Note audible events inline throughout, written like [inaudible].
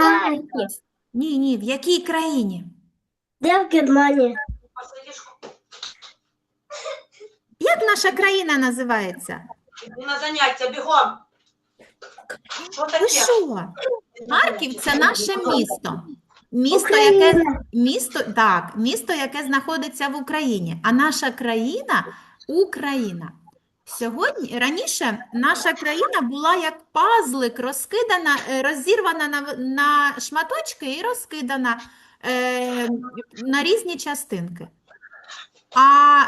Hi. Ні, ні, в якій країні? Я в Германии. Як наша країна називається? Іди на заняття, бігом. Що Ви таке? що? Харків це наше місто. Місто, яке місто, так, місто, яке знаходиться в Україні, а наша країна Україна. Сьогодні раніше наша країна була як пазлик, розкидана, е, розірвана на, на шматочки і розкидана е, на різні частинки. А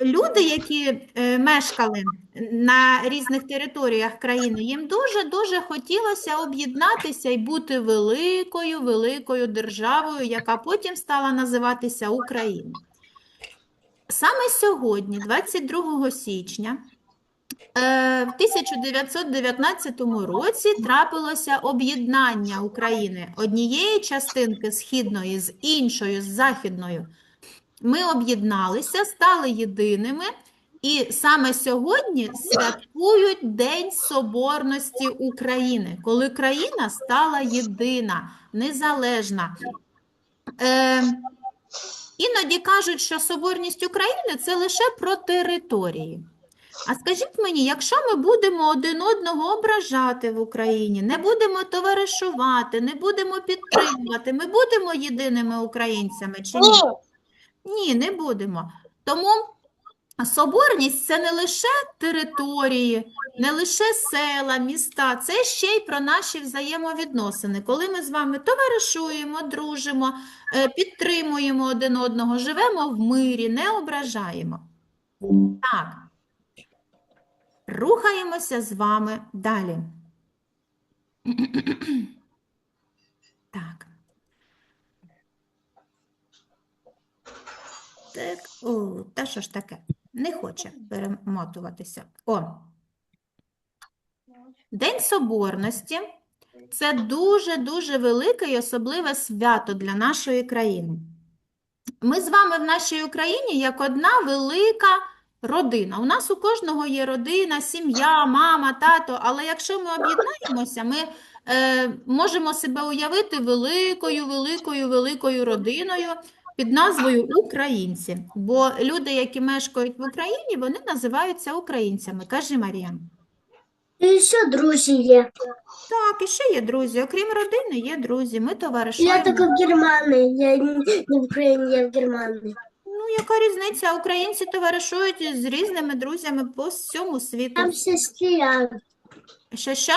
люди, які е, мешкали на різних територіях країни, їм дуже-дуже хотілося об'єднатися і бути великою, великою державою, яка потім стала називатися Україна. Саме сьогодні, 22 січня, е, в 1919 році трапилося об'єднання України однієї частинки східної з іншою, з західною. Ми об'єдналися, стали єдиними, і саме сьогодні святкують День Соборності України, коли країна стала єдина, незалежна. Е, іноді кажуть, що соборність України це лише про території. А скажіть мені, якщо ми будемо один одного ображати в Україні, не будемо товаришувати, не будемо підтримувати, ми будемо єдиними українцями чи ні? Ні, не будемо. Тому соборність це не лише території, не лише села, міста, це ще й про наші взаємовідносини. Коли ми з вами товаришуємо, дружимо, е, підтримуємо один одного, живемо в мирі, не ображаємо. Так. Рухаємося з вами далі. Так. Так, о, та що ж таке? Не хоче перемотуватися. О. День Соборності це дуже-дуже велике і особливе свято для нашої країни. Ми з вами в нашій Україні як одна велика родина. У нас у кожного є родина, сім'я, мама, тато, але якщо ми об'єднаємося, ми е, можемо себе уявити великою, великою, великою родиною під назвою українці. Бо люди, які мешкають в Україні, вони називаються українцями. Кажи, Марія. І ще друзі є. Так, і ще є друзі. Окрім родини, є друзі. Ми Я товаришуємо. тільки в Германії. Я не в Україні, я в Германії. Ну, яка різниця? Українці товаришують з різними друзями по всьому світу. Там все стріляють. Що що?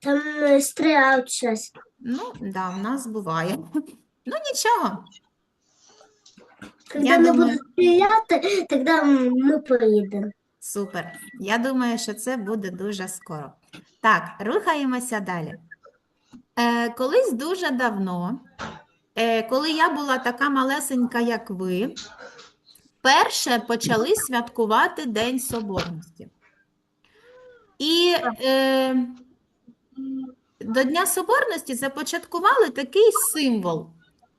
Там е, стріляють щось. Ну, да, в нас буває. [laughs] Ну, нічого. Коли Я не думаю- будуть стріляти, тоді ми поїдемо. Супер. Я думаю, що це буде дуже скоро. Так, рухаємося далі. Е, колись дуже давно, е, коли я була така малесенька, як ви, перше почали святкувати День Соборності. І е, до Дня Соборності започаткували такий символ.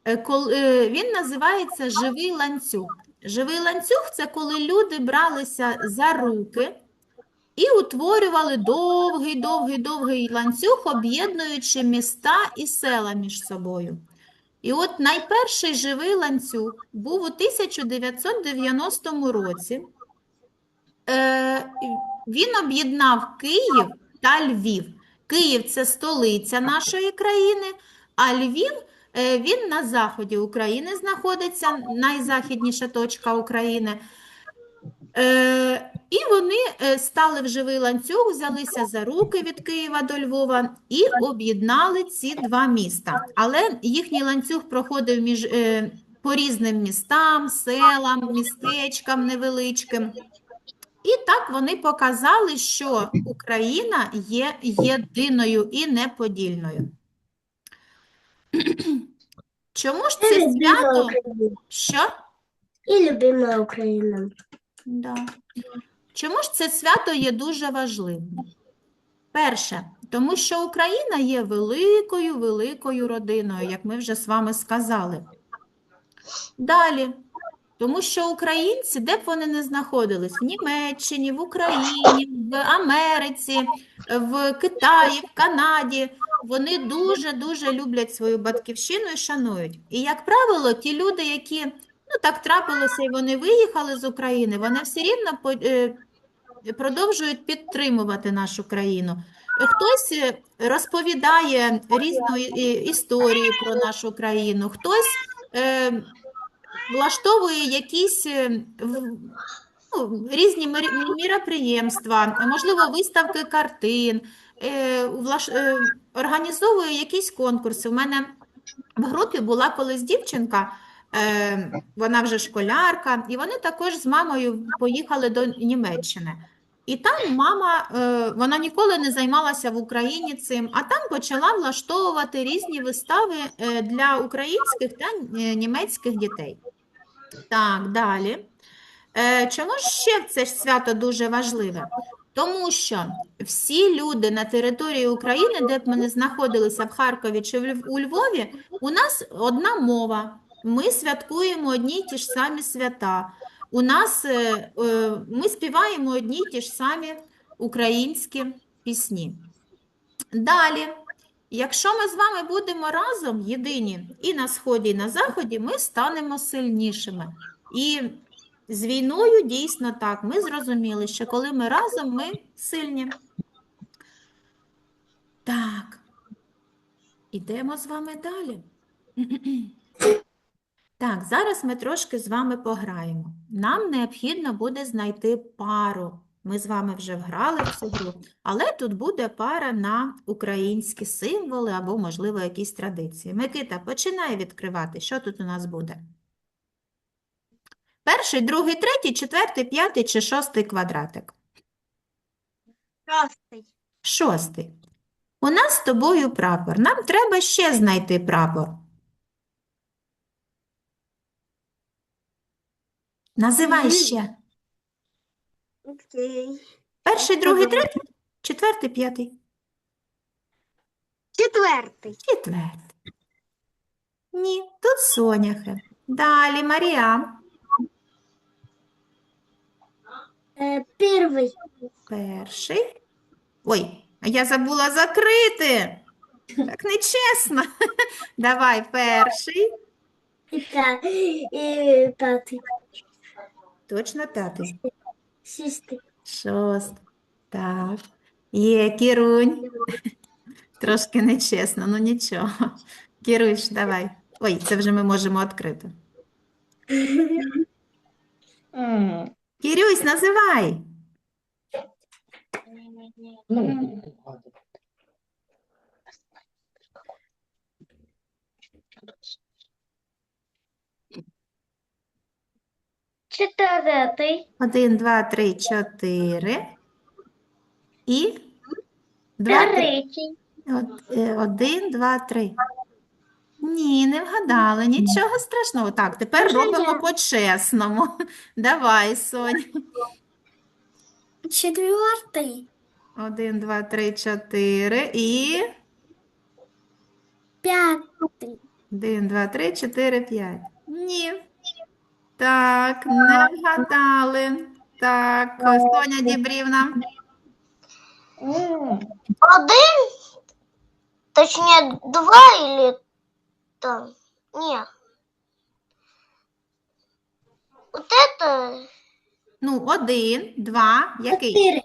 Е, е, Він називається живий ланцюг. Живий ланцюг це коли люди бралися за руки і утворювали довгий, довгий, довгий ланцюг, об'єднуючи міста і села між собою. І от найперший живий ланцюг був у 1990 році. Е, Він об'єднав Київ та Львів. Київ це столиця нашої країни, а Львів він на заході України знаходиться, найзахідніша точка України. Е, І вони е, стали в живий ланцюг, взялися за руки від Києва до Львова і об'єднали ці два міста. Але їхній ланцюг проходив між, е, по різним містам, селам, містечкам невеличким. І так вони показали, що Україна є єдиною і неподільною. [clears throat] Чому ж це свято? Що? І любима Україна. Да. Чому ж це свято є дуже важливим? Перше, тому що Україна є великою, великою родиною, як ми вже з вами сказали. Далі, тому що українці, де б вони не знаходились, в Німеччині, в Україні, в Америці, в Китаї, в Канаді, вони дуже-дуже люблять свою батьківщину і шанують. І, як правило, ті люди, які, ну так трапилося, і вони виїхали з України, вони все рівно по- е, продовжують підтримувати нашу країну. Хтось е, розповідає різну історію про нашу країну, хтось е, влаштовує якісь е, ну, різні міроприємства, можливо, виставки картин, е, е, організовує якісь конкурси. У мене в групі була колись дівчинка, е, вона вже школярка, і вони також з мамою поїхали до Німеччини. І там мама, вона ніколи не займалася в Україні цим, а там почала влаштовувати різні вистави для українських та німецьких дітей. Так, далі. Чому ще це свято дуже важливе? Тому що всі люди на території України, де б ми не знаходилися в Харкові чи у Львові, у нас одна мова. Ми святкуємо одні й ті ж самі свята. У нас е, е, ми співаємо одні й ті ж самі українські пісні. Далі, якщо ми з вами будемо разом єдині і на сході, і на заході, ми станемо сильнішими. І з війною дійсно так. Ми зрозуміли, що коли ми разом, ми сильні. Так. Ідемо з вами далі. Так, зараз ми трошки з вами пограємо. Нам необхідно буде знайти пару. Ми з вами вже вграли в цю гру, але тут буде пара на українські символи або, можливо, якісь традиції. Микита, починай відкривати. Що тут у нас буде? Перший, другий, третій, четвертий, п'ятий чи шостий квадратик? Шостий. Шостий. У нас з тобою прапор. Нам треба ще знайти прапор. Називай ще. Окей. Перший, другий, третій, четвертий, п'ятий. Четвертий. Четвертий. Ні, тут соняхи. Далі Марія. Перший. Перший. Ой, а я забула закрити. Так нечесно. [laughs] Давай, перший. І п'ятий. Точно п'ятий. Шістий. Шостий. Так. Є, Кірунь. [laughs] Трошки нечесно, ну нічого. Кіруш, давай. Ой, це вже ми можемо відкрити. Кірюсь, називай. Четвертий. Один, два, три, чотири. І два, три. Третій. От, е, Один, два, три. Ні, не вгадали. Нічого страшного. Так, тепер Може, робимо я? по-чесному. [laughs] Давай, Сонь. Четвертий. Один, два, три, чотири. І П'ятий. один, два, три, чотири, п'ять. Ні. Так, не вгадали. Так, Соня Дібрівна. Один, точнее, два или там, не. Вот это Ну, один, два. Який? Чотири.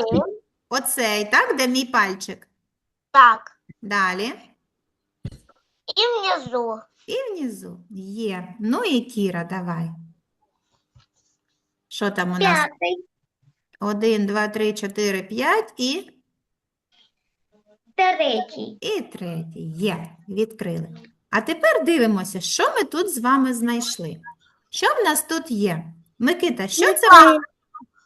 один, Оцей, так, де мій пальчик? так, Далі. и внизу. І внизу є. Ну і Кіра, давай. Що там у нас? П'ятий. Один, два, три, чотири, п'ять і, Третій. і третій. Є. Відкрили. А тепер дивимося, що ми тут з вами знайшли. Що в нас тут є? Микита, що це?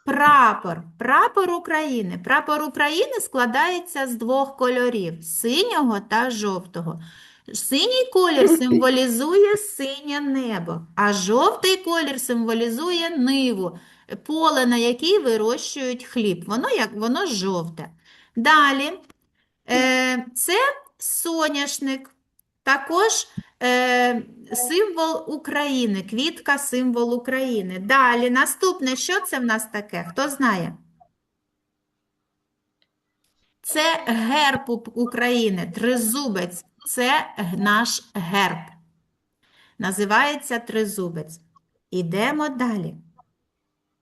Прапор. Прапор України. Прапор України складається з двох кольорів синього та жовтого. Синій колір [laughs] символізує синє небо, а жовтий колір символізує ниву, поле, на якій вирощують хліб. Воно як воно жовте. Далі е, це соняшник, також е, символ України, квітка символ України. Далі наступне, що це в нас таке? Хто знає? Це герб України, тризубець. Це наш герб. Називається тризубець. Ідемо далі.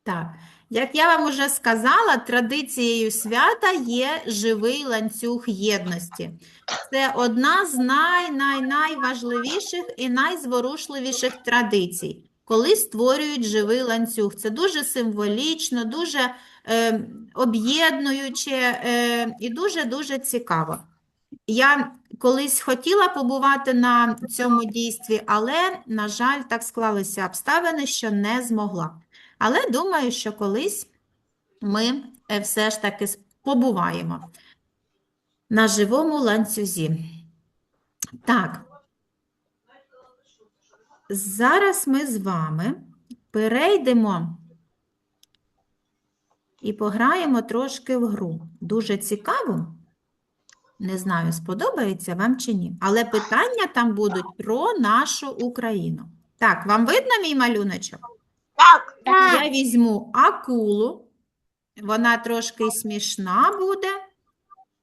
Так, як я вам уже сказала, традицією свята є живий ланцюг єдності. Це одна з най-най-найважливіших і найзворушливіших традицій, коли створюють живий ланцюг. Це дуже символічно, дуже е, об'єднуюче е, і дуже-дуже цікаво. Я колись хотіла побувати на цьому дійстві, але, на жаль, так склалися обставини, що не змогла. Але думаю, що колись ми е, все ж таки побуваємо на живому ланцюзі. Так. Зараз ми з вами перейдемо і пограємо трошки в гру. Дуже цікаво. Не знаю, сподобається вам чи ні. Але питання там будуть про нашу Україну. Так, вам видно мій малюночок? Так. Я візьму акулу, вона трошки смішна буде,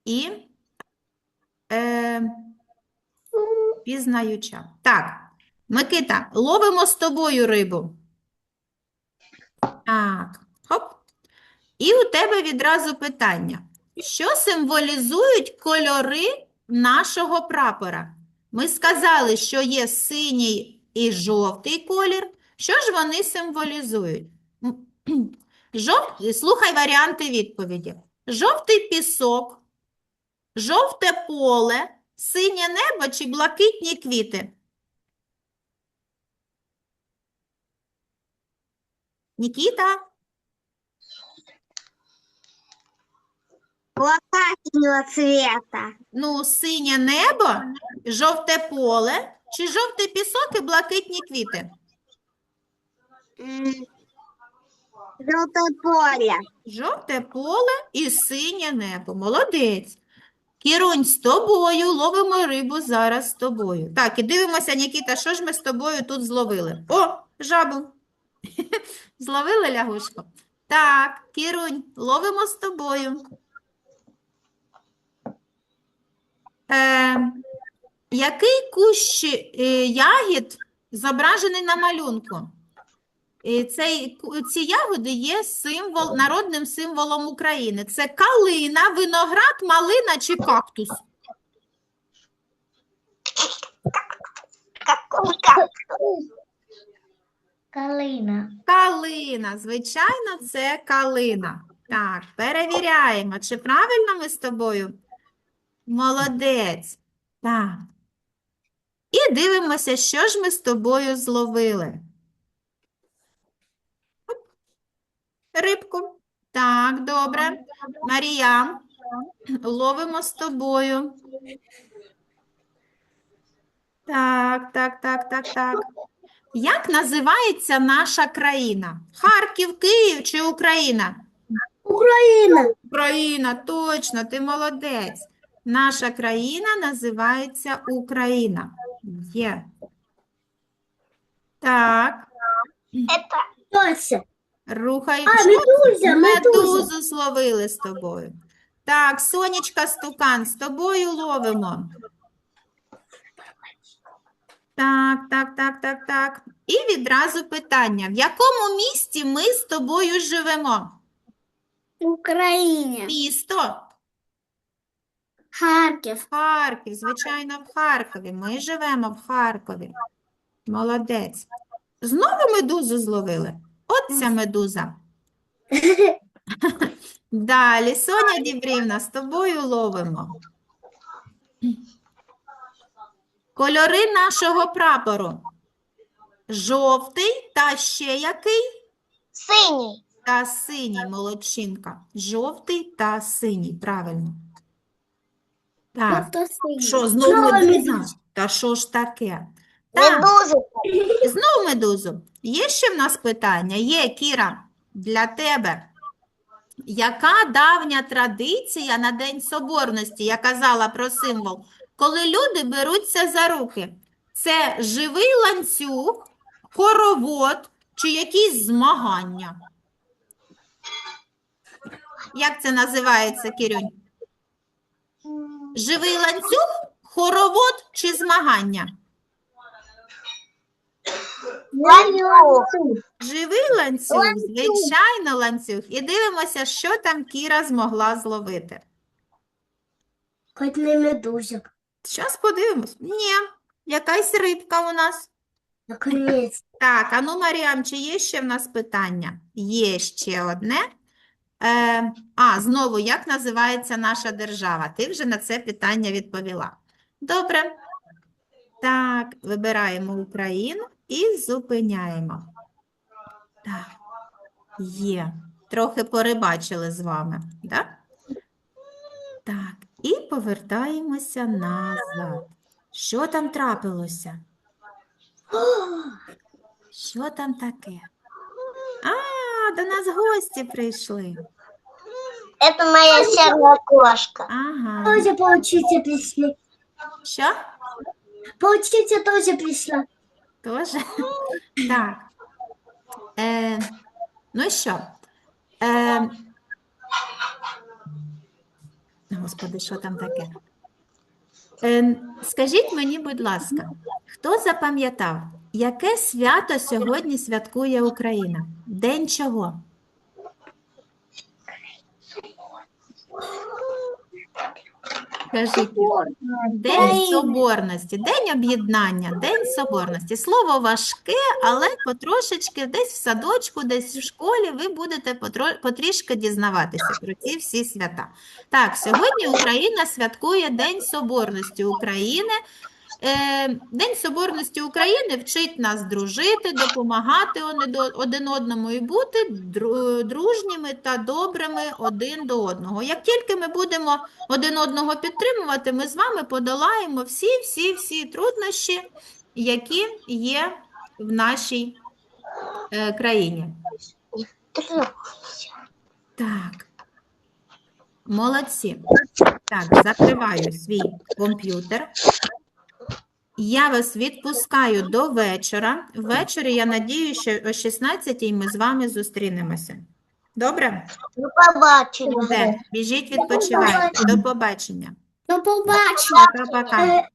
і е, пізнаюча. Так, Микита, ловимо з тобою рибу. Так, хоп. І у тебе відразу питання. Що символізують кольори нашого прапора? Ми сказали, що є синій і жовтий колір. Що ж вони символізують? М, [clears throat] Жов... Слухай варіанти відповіді. Жовтий пісок, жовте поле, синє небо чи блакитні квіти? Нікіта? Локального цвета. Ну, синє небо, жовте поле, чи жовтий пісок і блакитні квіти? Желтое поле. Жовте поле і синє небо. Молодець. Кірунь, з тобою ловимо рибу зараз з тобою. Так, і дивимося, Нікіта, що ж ми з тобою тут зловили? О, жабу. [laughs] Зловили лягушку? Так, Кірунь, ловимо з тобою. Е, який кущ е, ягід зображений на малюнку? І цей, ці ягоди є символ, народним символом України. Це калина, виноград, малина чи кактус? Калина. Калина, звичайно, це калина. Так, перевіряємо, чи правильно ми з тобою? Молодець. Так. І дивимося, що ж ми з тобою зловили. Рибку. Так, добре. Марія, ловимо з тобою. Так, так, так, так, так. Як називається наша країна? Харків, Київ чи Україна? Україна. Україна, точно, ти молодець. Наша країна називається Україна. Є. Так, Это Тося. Рухай. А, Що медуза. Медузу зловили з тобою. Так, Сонечка Стукан, з тобою ловимо. Так, так, так, так, так. І відразу питання: в якому місті ми з тобою живемо? Україна. Місто? Харків. Харків, звичайно, в Харкові. Ми живемо в Харкові. Молодець. Знову медузу зловили? От ця медуза. [laughs] Далі, Соня Дібрівна, з тобою ловимо. Кольори нашого прапору. Жовтий та ще який? синий. Та синій, молодчинка. Жовтий та синій, правильно. Так, Тобто що, знову Знову медуза? Та що ж таке? Так, Медуза. знову медузу. Є ще в нас питання? Є, Кіра, для тебе. Яка давня традиція на День Соборності? Я казала про символ. Коли люди беруться за руки. Це живий ланцюг, хоровод чи якісь змагання? Як це називається, Кірюнь? Живий ланцюг, хоровод чи змагання? Ланцюг. Живий ланцюг, звичайно, ланцюг. І дивимося, що там Кіра змогла зловити. Хоч не. Зараз подивимось. Ні, якась рибка у нас. Наконець. Так, а ну, Маріам, чи є ще в нас питання? Є ще одне. Е, а, знову, як називається наша держава? Ти вже на це питання відповіла. Добре. Так, вибираємо Україну і зупиняємо. Так, є. Трохи порибачили з вами, так? Так, і повертаємося назад. Що там трапилося? Що там таке? А, до нас гості прийшли. Это моя серая кошка. Ага. Тоже поучиться пришли. Що? Поучиться тоже пришла. Тоже? [laughs] Так. Е, ну що? Е, Господи, що там таке? Е, скажіть мені, будь ласка, хто запам'ятав, яке свято сьогодні святкує Україна? День чого? Кажіть. День Соборності, День об'єднання, День Соборності. Слово важке, але потрошечки десь в садочку, десь в школі ви будете потрішки дізнаватися про ці всі свята. Так, сьогодні Україна святкує День Соборності України. Е, День Соборності України вчить нас дружити, допомагати один одному і бути дружніми та добрими один до одного. Як тільки ми будемо один одного підтримувати, ми з вами подолаємо всі, всі, всі труднощі, які є в нашій е, країні. Так. Молодці. Так, закриваю свій комп'ютер. Я вас відпускаю до вечора. Ввечері, я надію, що о 16-й ми з вами зустрінемося. Добре? До побачення. Все, біжіть, відпочивайте. До побачення. До побачення. Пока-пока.